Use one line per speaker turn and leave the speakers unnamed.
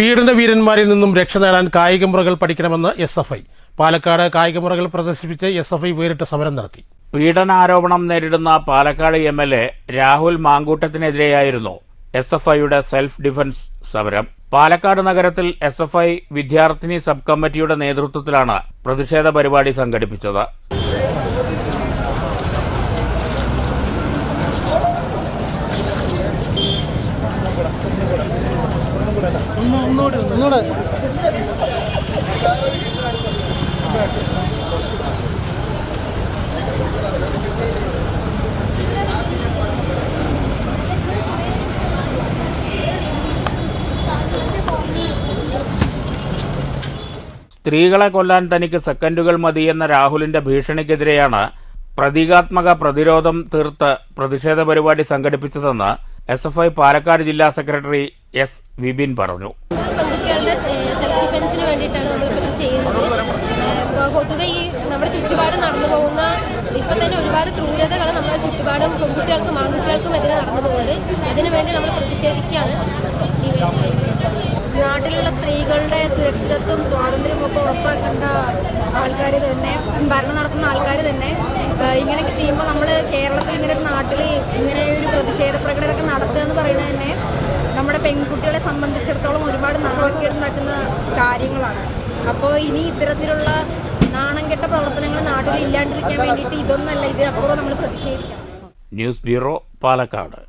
പീഡന വീരന്മാരിൽ നിന്നും രക്ഷ നേടാൻ കായികമുറകൾ പഠിക്കണമെന്ന് എസ് എഫ് ഐ. പാലക്കാട് കായികമുറകൾ പ്രദർശിപ്പിച്ച് എസ് എഫ് ഐ വേറിട്ട സമരം നടത്തി.
പീഡനാരോപണം നേരിടുന്ന Palakkad M L A Rahul മാങ്കൂട്ടത്തിനെതിരെയായിരുന്നു S F ഐയുടെ സെൽഫ് ഡിഫൻസ് സമരം. പാലക്കാട് നഗരത്തിൽ എസ് എഫ് ഐ വിദ്യാർത്ഥിനി സബ് കമ്മിറ്റിയുടെ നേതൃത്വത്തിലാണ് പ്രതിഷേധ പരിപാടി സംഘടിപ്പിച്ചത്. സ്ത്രീകളെ കൊല്ലാൻ തനിക്ക് സെക്കൻഡുകൾ മതിയെന്ന രാഹുലിന്റെ ഭീഷണിക്കെതിരെയാണ് പ്രതീകാത്മക പ്രതിരോധം തീർത്ത് പ്രതിഷേധ പരിപാടി സംഘടിപ്പിച്ചതെന്ന് എസ് എഫ് ഐ പാലക്കാട് ജില്ലാ സെക്രട്ടറി എസ് വിപിൻ പറഞ്ഞു.
പെൺകുട്ടികളുടെ സെൽഫ് ഡിഫെൻസിന് വേണ്ടിയിട്ടാണ് നമ്മളിപ്പോൾ ഇത് ചെയ്യുന്നത്. ഇപ്പോൾ പൊതുവെ ഈ നമ്മുടെ ചുറ്റുപാട് നടന്നു പോകുന്ന ഇപ്പം തന്നെ ഒരുപാട് ക്രൂരതകൾ നമ്മുടെ ചുറ്റുപാടും പെൺകുട്ടികൾക്കും ആൺകുട്ടികൾക്കും എതിരെ നടന്നു പോകുന്നുണ്ട്. അതിനുവേണ്ടി നമ്മൾ പ്രതിഷേധിക്കുകയാണ്.
നാട്ടിലുള്ള സ്ത്രീകളുടെ സുരക്ഷിതത്വം സ്വാതന്ത്ര്യവും ഒക്കെ ഉറപ്പാക്കേണ്ട ആൾക്കാർ തന്നെ ഭരണം നടത്തുന്ന ആൾക്കാർ തന്നെ ഇങ്ങനെയൊക്കെ ചെയ്യുമ്പോൾ നമ്മൾ കേരളത്തിൽ ഇങ്ങനെ ഒരു നാട്ടിൽ ഇങ്ങനെ ഒരു പ്രതിഷേധ പ്രകടനമൊക്കെ നടത്തുക എന്ന് പറയുന്നത് തന്നെ പെൺകുട്ടികളെ സംബന്ധിച്ചിടത്തോളം ഒരുപാട് നാണക്കേടുണ്ടാക്കുന്ന കാര്യങ്ങളാണ്. അപ്പോൾ ഇനി ഇത്തരത്തിലുള്ള നാണം കെട്ട പ്രവർത്തനങ്ങൾ നാട്ടിൽ ഇല്ലാണ്ടിരിക്കാൻ വേണ്ടിയിട്ട് ഇതൊന്നല്ല ഇതിനപ്പുറം നമ്മൾ പ്രതിഷേധിക്കണം.
News bureau Palakkad.